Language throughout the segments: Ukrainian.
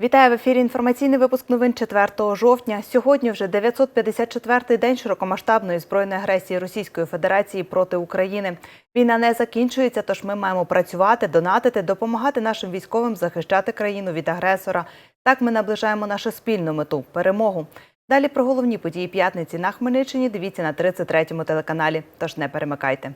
Вітаю в ефірі. Інформаційний випуск новин 4 жовтня. Сьогодні вже 954-й день широкомасштабної збройної агресії Російської Федерації проти України. Війна не закінчується, тож ми маємо працювати, донатити, допомагати нашим військовим захищати країну від агресора. Так ми наближаємо нашу спільну мету перемогу. Далі про головні події п'ятниці на Хмельниччині. Дивіться на 33-му телеканалі. Тож не перемикайте.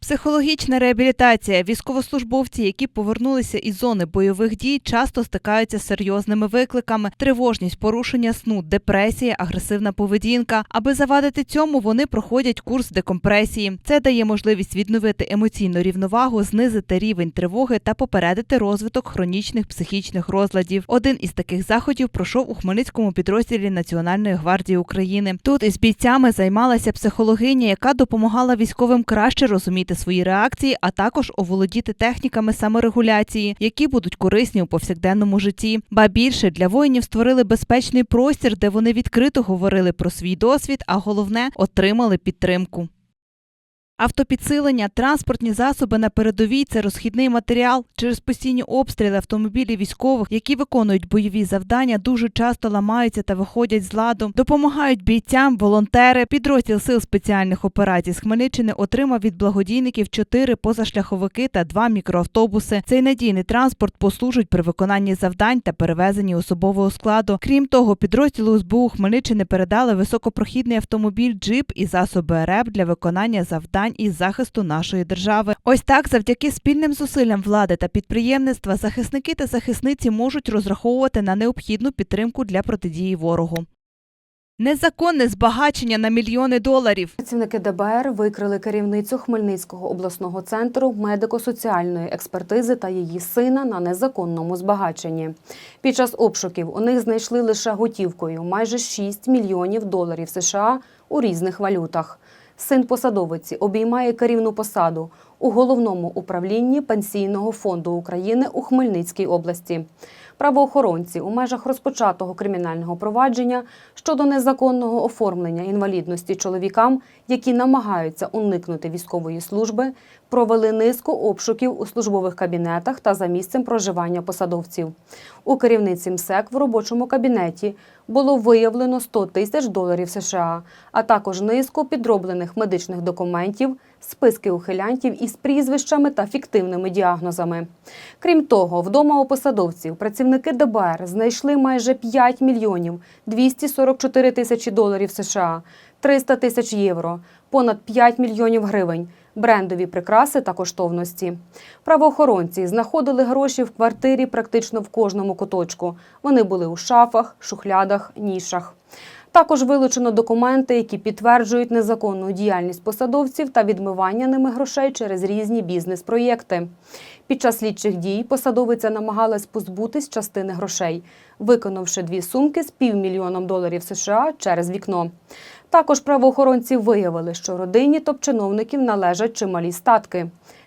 Психологічна реабілітація. Військовослужбовці, які повернулися із зони бойових дій, часто стикаються з серйозними викликами: тривожність, порушення сну, депресія, агресивна поведінка. Аби завадити цьому, вони проходять курс декомпресії. Це дає можливість відновити емоційну рівновагу, знизити рівень тривоги та попередити розвиток хронічних психічних розладів. Один із таких заходів пройшов у Хмельницькому підрозділі Національної гвардії України. Тут із бійцями займалася психологиня, яка допомагала військовим краще розуміти свої реакції, а також оволодіти техніками саморегуляції, які будуть корисні у повсякденному житті. Ба більше для воїнів створили безпечний простір, де вони відкрито говорили про свій досвід, а головне отримали підтримку. Автопідсилення, транспортні засоби на передовій це розхідний матеріал. Через постійні обстріли автомобілі військових, які виконують бойові завдання, дуже часто ламаються та виходять з ладу. Допомагають бійцям, волонтери. Підрозділ сил спеціальних операцій з Хмельниччини отримав від благодійників чотири позашляховики та два мікроавтобуси. Цей надійний транспорт послужить при виконанні завдань та перевезенні особового складу. Крім того, підрозділу СБУ Хмельниччини передали високопрохідний автомобіль джип і засоби РЕП для виконання завдань із захисту нашої держави. Ось так, завдяки спільним зусиллям влади та підприємництва, захисники та захисниці можуть розраховувати на необхідну підтримку для протидії ворогу. Незаконне збагачення на мільйони доларів. Працівники ДБР викрили керівницю Хмельницького обласного центру медико-соціальної експертизи та її сина на незаконному збагаченні. Під час обшуків у них знайшли лише готівкою майже 6 мільйонів доларів США у різних валютах. Син посадовиці обіймає керівну посаду у головному управлінні Пенсійного фонду України у Хмельницькій області. Правоохоронці у межах розпочатого кримінального провадження щодо незаконного оформлення інвалідності чоловікам, які намагаються уникнути військової служби, провели низку обшуків у службових кабінетах та за місцем проживання посадовців. У керівниці МСЕК в робочому кабінеті було виявлено 100 тисяч доларів США, а також низку підроблених медичних документів, списки ухилянтів із прізвищами та фіктивними діагнозами. Крім того, вдома у посадовців працівники ДБР знайшли майже 5 мільйонів 244 тисячі доларів США, 300 тисяч євро, понад 5 мільйонів гривень, брендові прикраси та коштовності. Правоохоронці знаходили гроші в квартирі практично в кожному куточку. Вони були у шафах, шухлядах, нішах. Також вилучено документи, які підтверджують незаконну діяльність посадовців та відмивання ними грошей через різні бізнес-проєкти. Під час слідчих дій посадовиця намагалась позбутись частини грошей, виконавши дві сумки з півмільйоном доларів США через вікно. Також правоохоронці виявили, що родині топ-чиновників належать чималі статки.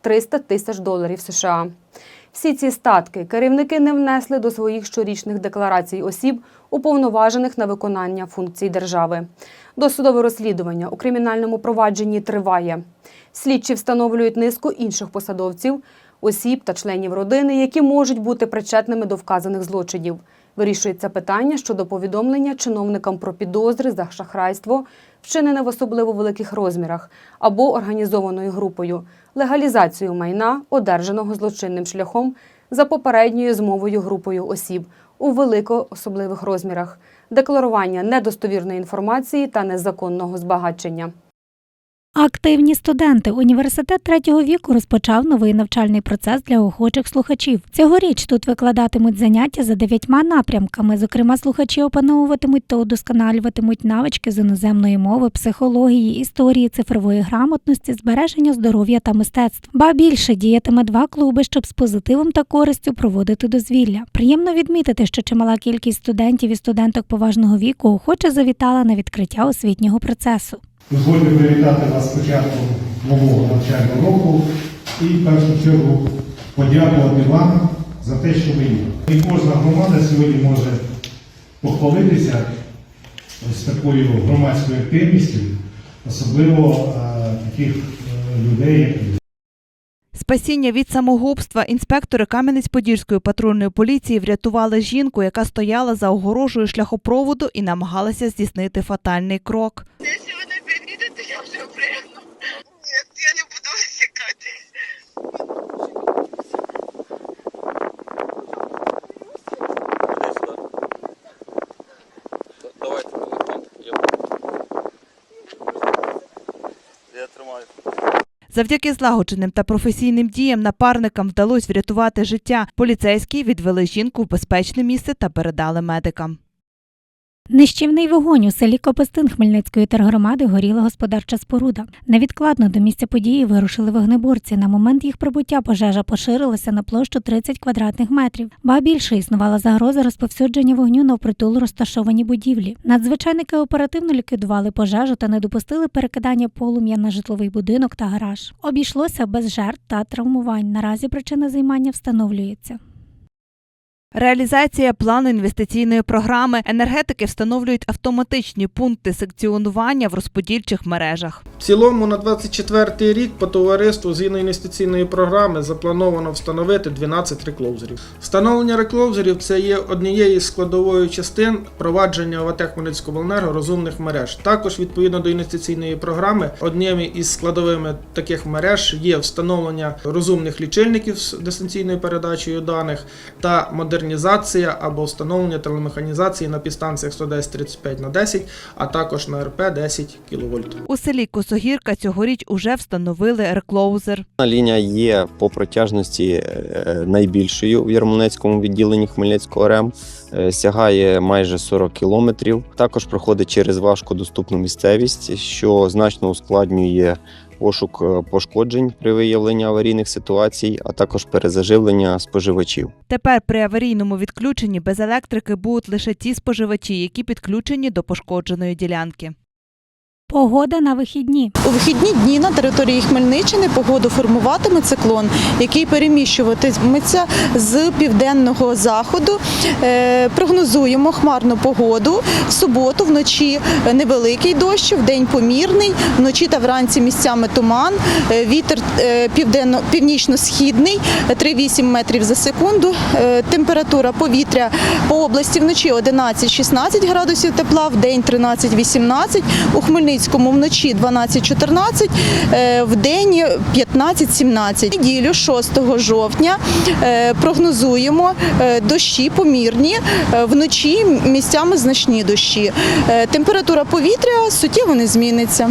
300 тисяч доларів США. Всі ці статки керівники не внесли до своїх щорічних декларацій осіб, уповноважених на виконання функцій держави. Досудове розслідування у кримінальному провадженні триває. Слідчі встановлюють низку інших посадовців, осіб та членів родини, які можуть бути причетними до вказаних злочинів. Вирішується питання щодо повідомлення чиновникам про підозри за шахрайство, вчинене в особливо великих розмірах, або організованою групою, легалізацію майна, одержаного злочинним шляхом за попередньою змовою групою осіб у великоособливих розмірах, декларування недостовірної інформації та незаконного збагачення. Активні студенти. Університет третього віку розпочав новий навчальний процес для охочих слухачів. Цьогоріч тут викладатимуть заняття за дев'ятьма напрямками. Зокрема, слухачі опановуватимуть та удосконалюватимуть навички з іноземної мови, психології, історії, цифрової грамотності, збереження здоров'я та мистецтв. Ба більше діятиме два клуби, щоб з позитивом та користю проводити дозвілля. Приємно відмітити, що чимала кількість студентів і студенток поважного віку охоче завітала на відкриття освітнього процесу. Дозвольте привітати вас з початком нового навчального року і в першу чергу подякувати вам за те, що ви є. І кожна громада сьогодні може похвалитися ось такою громадською активністю, особливо е, таких е, людей, як ви. Спасіння від самогубства інспектори Кам'янець-Подільської патрульної поліції врятували жінку, яка стояла за огорожею шляхопроводу і намагалася здійснити фатальний крок. Я тримаю. Завдяки злагодженим та професійним діям напарникам вдалося врятувати життя. Поліцейські відвели жінку в безпечне місце та передали медикам. Нищівний вогонь у селі Копистин Хмельницької тергромади горіла господарча споруда. Невідкладно до місця події вирушили вогнеборці. На момент їх прибуття пожежа поширилася на площу 30 квадратних метрів. Ба більше існувала загроза розповсюдження вогню на впритул розташовані будівлі. Надзвичайники оперативно ліквідували пожежу та не допустили перекидання полум'я на житловий будинок та гараж. Обійшлося без жертв та травмувань. Наразі причина займання встановлюється. Реалізація плану інвестиційної програми енергетики встановлюють автоматичні пункти секціонування в розподільчих мережах. В цілому на 24 рік по товариству згідно інвестиційної програми заплановано встановити 12 реклоузерів. Встановлення реклоузерів це є однією з складовою частин впровадження ОВТ Хмельницького розумних мереж. Також відповідно до інвестиційної програми однією із складовими таких мереж є встановлення розумних лічильників з дистанційною передачею даних та модернізація або встановлення телемеханізації на підстанціях 110 35 на 10, а також на РП 10 кВт. У селі Косогірка цьогоріч уже встановили реклоузер. Лінія є по протяжності е, найбільшою в Ярмолинецькому відділенні Хмельницького РЕМ, е, сягає майже 40 кілометрів. Також проходить через важкодоступну місцевість, що значно ускладнює пошук е, пошкоджень при виявленні аварійних ситуацій, а також перезаживлення споживачів. Тепер при аварійному відключенні без електрики будуть лише ті споживачі, які підключені до пошкодженої ділянки. Погода на вихідні. У вихідні дні на території Хмельниччини погоду формуватиме циклон, який переміщуватиметься з південного заходу. Е, Прогнозуємо хмарну погоду. В суботу вночі невеликий дощ, в день помірний, вночі та вранці місцями туман. Е, Вітер е, північно-східний 3,8 метрів за секунду. Температура повітря по області вночі 11-16 градусів тепла, в день 13-18. У Хмельницькому вночі 12-14, е, в день 15-17. Неділю 6 жовтня е, прогнозуємо е, дощі помірні, вночі місцями значні дощі. Температура повітря суттєво не зміниться.